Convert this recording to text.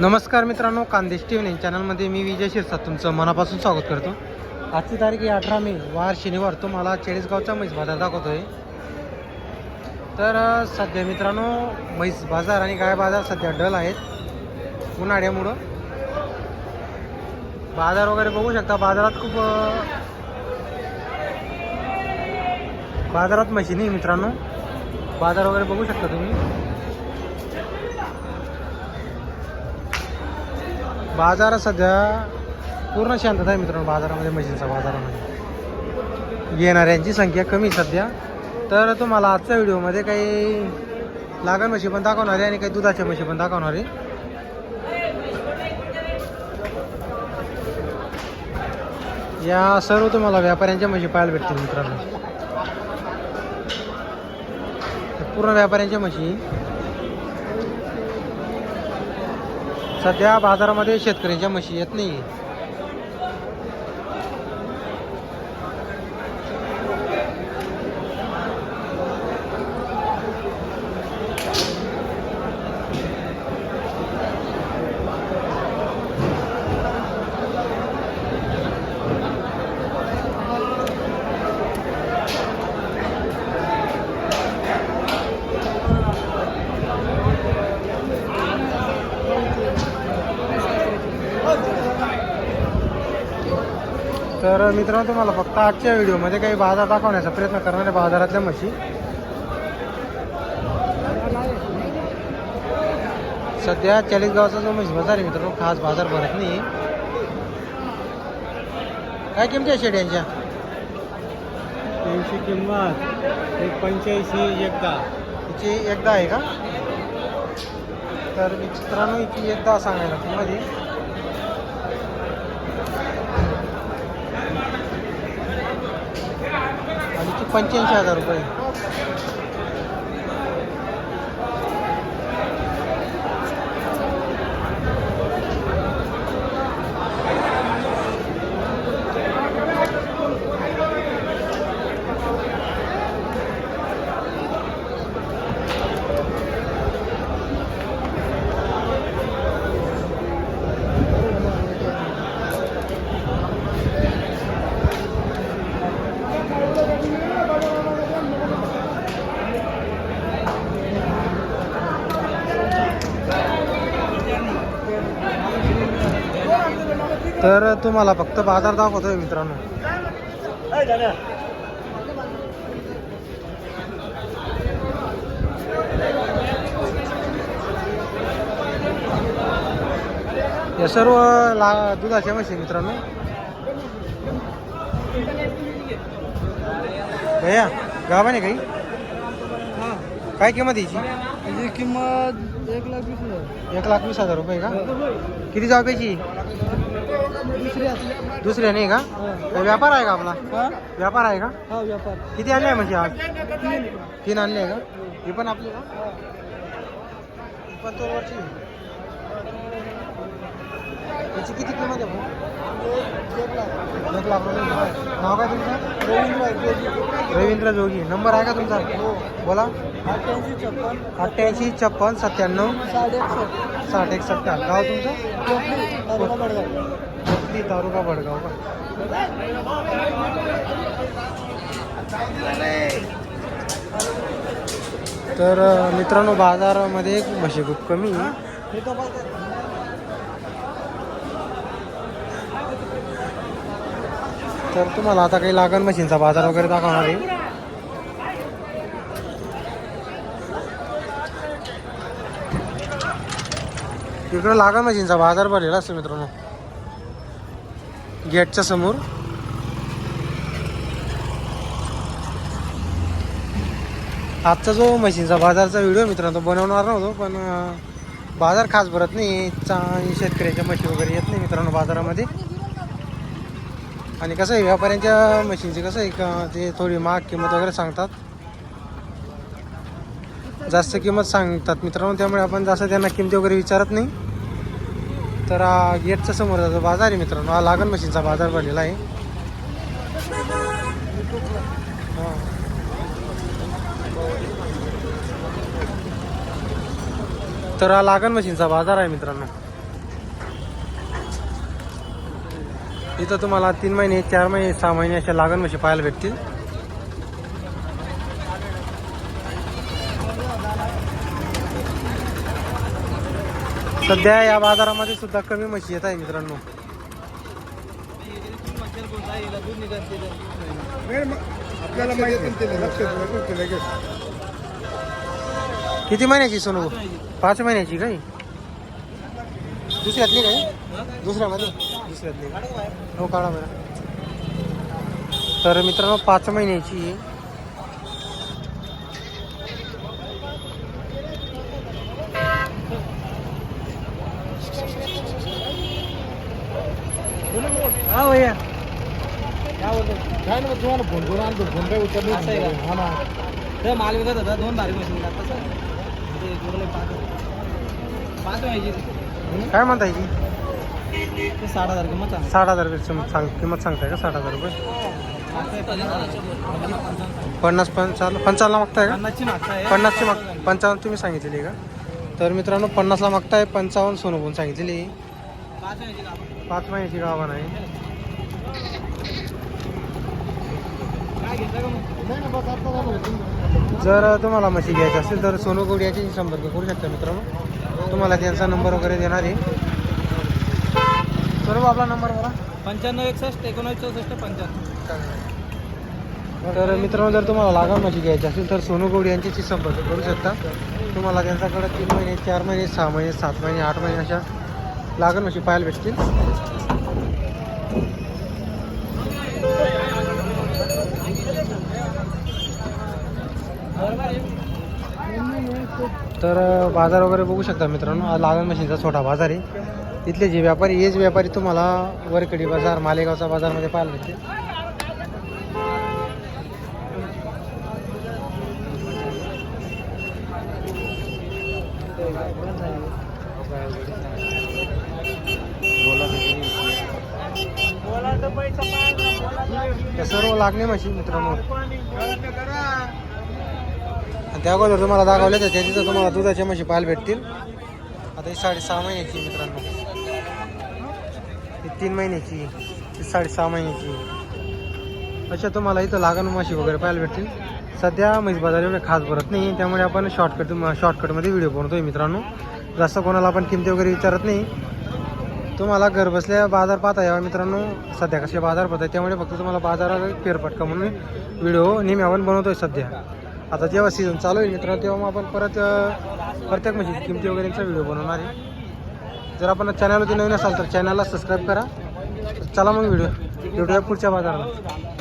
नमस्कार मित्रांनो कांदेश T V चॅनलमध्ये मी विजय शिरसाट तुमचं मनापासून स्वागत करतो. आजची तारीख आहे अठरा मे वार शनिवार. तुम्हाला चाळीसगावचा म्हैस बाजार दाखवतोय. तर सध्या मित्रांनो म्हैस बाजार आणि गाय बाजार सध्या डल आहेत. उन्हाळ्यामुळं. बाजार वगैरे बघू शकता. बाजारात खूप बाजारात म्हशी नाही मित्रांनो. बाजार वगैरे बघू शकता तुम्ही. बाजार सध्या पूर्ण शांतता आहे मित्रांनो बाजारामध्ये म्हशींचा बाजारामध्ये येणाऱ्यांची संख्या कमी आहे सध्या. तर तुम्हाला आजच्या व्हिडिओमध्ये काही लागण म्हशी पण दाखवणार आहे आणि काही दुधाच्या म्हशी पण दाखवणार आहे. या सर्व तुम्हाला व्यापाऱ्यांच्या म्हशी पाहायला भेटतील मित्रांनो. पूर्ण व्यापाऱ्यांच्या म्हशी सध्या बाजारामध्ये शेतकऱ्यांच्या म्हशी येत नाही तर मित्रांनो तुम्हाला फक्त आजच्या व्हिडिओमध्ये काही बाजार दाखवण्याचा प्रयत्न करणार आहे बाजारातल्या म्हशी. सध्या चाळीसगावचा जो म्हशी बाजार आहे मित्रांनो खास बाजार भरत नाही. काय किमती आहे शेड यांच्या? त्यांची किंमत एक पंच्याऐंशी एकदा हिची एकदा आहे का? तर मित्रांनो हिची एकदा सांगायला मध्ये आणि ती पंच्याऐंशी हजार रुपये. तर तुम्हाला फक्त बाजार दाखवतोय मित्रांनो. या सर्व ला दुधाच्या म्हशी मित्रांनो. भैया गावाने काही? काय किंमत याची किंमत एक लाख वीस हजार. एक लाख वीस हजार रुपये का? किती जागायची दुसरी असली दुसऱ्या नाही का? काही व्यापार आहे का आपला? हा? व्यापार आहे का? हा व्यापार. किती आणले म्हणजे आज? तीन. तीन आणले आहे का? ही पण आपली का? ही. पण दोन वर्षी. याची किती किंमत आहे भाऊ? एक लाख एक लाख रुपये. नाव काय तुमचं? रवींद्र जोगी. रवींद्र जोगी. नंबर आहे का तुमचा? बोला. अठ्ठ्याऐंशी छप्पन. अठ्ठ्याऐंशी छप्पन सत्त्याण्णव. साडे एकसष्ट. साठ एकसष्ट. गाव तुमचं? टोपली तालुका बडगाव. कोथली तालुका भडगाव का? तर मित्रांनो बाजारामध्ये म्हशी खूप कमी. तर तर तुम्हाला आता काही लागण मशीनचा बाजार वगैरे दाखवणार आहे. इकडं लागण मशीनचा बाजार भरलेला असतो मित्रांनो. गेटच्या समोर. आजचा जो म्हशींचा बाजारचा व्हिडिओ मित्रांनो तो बनवणार नव्हतो पण बाजार खास भरत नाही. चा शेतकऱ्याच्या म्हशी वगैरे येत नाही मित्रांनो बाजारामध्ये. आणि कसं आहे व्यापाऱ्यांच्या मशीनचे कसं आहे का ते थोडी महाग किंमत वगैरे सांगतात. जास्त किंमत सांगतात मित्रांनो त्यामुळे आपण जास्त त्यांना किमती वगैरे विचारत नाही. तर गेटच्या समोर जातो बाजार आहे मित्रांनो. हा लागण मशीनचा बाजार भरलेला आहे. तर हा लागण मशीनचा बाजार आहे मित्रांनो. इथं तुम्हाला तीन महिने चार महिने सहा महिने अशा लागण मशी पाहायला भेटतील. सध्या या बाजारामध्ये सुद्धा कमी म्हशी येत आहे मित्रांनो. किती महिन्याची सोनू पाच महिन्याची काही दुसऱ्यातली काही दुसऱ्यामध्ये? दुसऱ्यातली? हो काढा बरं. तर मित्रांनो पाच महिन्याची आहे. हा भैया काय ना तुम्हाला फोन करून आणतो. फोन काय उचलले असं आहे का? हा ना. तर माल विकत होता दोन बारीक मशीन का तसं ते गुरले पाच पाच व्हायची काय म्हणता ते? साठ हजार किंमत सांग साठ हजार रुपये सम- सांग किंमत सांगताय का? साठ हजार रुपये? पन्नास पंचावन्न पंचावन्नला मागताय का? पन्नासची मागताय. पन्नासची माग पंचावन्न तुम्ही सांगितलेली का? तर मित्रांनो पन्नासला मागताय पंचावन्न सोनं बोलून सांगितलेली. पाच व्हायची का आपण? पाच महिन्याची गावान आहे काय घेतलं का मग नाही ना बस आता झालं. जर तुम्हाला म्हशी घ्यायची असेल तर सोनू गोड याच्याशी संपर्क करू शकता मित्रांनो. तुम्हाला त्यांचा नंबर वगैरे देणार आहे. सोनू आपला नंबर मला पंच्याण्णव एकसष्ट एकोणवीस चौसष्ट पंच्याहत्तर तर मित्रांनो जर तुम्हाला लागण म्हशी घ्यायची असेल तर सोनू गौड यांच्याशी संपर्क करू शकता. तुम्हाला त्यांच्याकडे तीन महिने चार महिने सहा महिने सात महिने आठ महिने अशा लागण म्हशी पाहायला भेटतील. तर बाजार वगैरे बघू शकता मित्रांनो. लागन लागण छोटा बाजार आहे. इथले जे व्यापारी हेच व्यापारी तुम्हाला वरकडी बाजार मालेगावचा बाजारमध्ये पाहायला भेटतील. सर्व लागणे म्हशी मित्रांनो. आणि त्या अगोदर तुम्हाला दाखवले तर त्याची तुम्हाला दुधाच्या म्हशी पाहायला भेटतील. आता ही साडेसहा महिन्याची मित्रांनो. ही तीन महिन्याची ही साडेसहा महिन्याची अशा तुम्हाला इथं लागण म्हशी वगैरे पाहायला भेटतील. सध्या म्हैस बाजार एवढे खास भरत नाही. त्यामुळे आपण शॉर्टकट शॉर्टकटमध्ये व्हिडिओ बनवतोय मित्रांनो. जास्त कोणाला आपण किमती वगैरे विचारत नाही. तुम्हाला घरबसल्या बाजार पाहता यावा मित्रांनो. सध्या कसे बाजार पाहताय आहे त्यामुळे फक्त तुम्हाला बाजारात फेरफटका म्हणून व्हिडिओ नेहमी आपण बनवतोय सध्या. आता जेव्हा सीझन चालू आहे मित्रांनो तेव्हा मग आपण परत प्रत्येक म्हणजे किमती वगैरेचा व्हिडिओ बनवणार आहे. जर आपण चॅनलवरती नवीन असाल तर चॅनलला सबस्क्राईब करा. चला मग व्हिडिओ भेटूया पुढच्या बाजाराला.